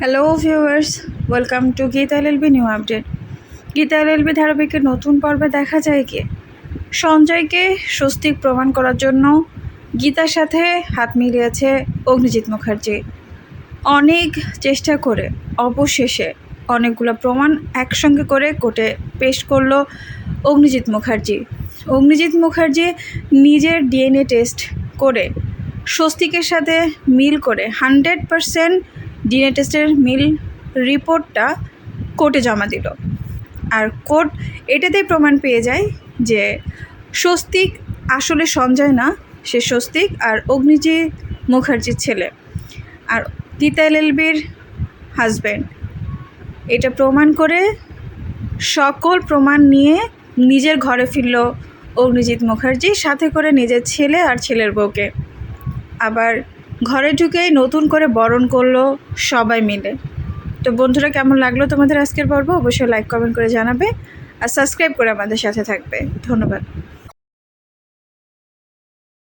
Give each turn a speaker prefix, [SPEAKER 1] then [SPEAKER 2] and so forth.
[SPEAKER 1] Hello viewers welcome to Geeta LLB new update Geeta LLB ধারাবাহিকের নতুন পর্বে দেখা যায় কি? সঞ্জয়কে স্বস্তিক প্রমাণ করার জন্য গীতার সাথে হাত মিলিয়েছে অগ্নিজিৎ মুখার্জি। অনেক চেষ্টা করে, অবশেষে অনেকগুলো প্রমাণ একসঙ্গে করে কোর্টে পেশ করল অগ্নিজিৎ মুখার্জি। অগ্নিজিৎ মুখার্জি নিজের ডিএনএ টেস্ট করে স্বস্তিকের সাথে মিল করে হান্ড্রেড পারসেন্ট ডিএনএ টেস্টের মিল রিপোর্টটা কোর্টে জমা দিল। আর কোর্ট এটাতেই প্রমাণ পেয়ে যায় যে স্বস্তিক আসলে সঞ্জয় না, সে স্বস্তিক আর অগ্নিজিৎ মুখার্জির ছেলে। আর গীতা এলএলবির হাজব্যান্ড এটা প্রমাণ করে সকল প্রমাণ নিয়ে নিজের ঘরে ফিরল অগ্নিজিৎ মুখার্জি, সাথে করে নিজের ছেলে আর ছেলের বউকে। আবার ঘরে ঢুকেই নতুন করে বরণ করল সবাই মিলে। তো বন্ধুরা, কেমন লাগল তোমাদের আজকের পর্ব? অবশ্যই লাইক কমেন্ট করে জানাবে আর সাবস্ক্রাইব করে আমাদের সাথে থাকবে। ধন্যবাদ।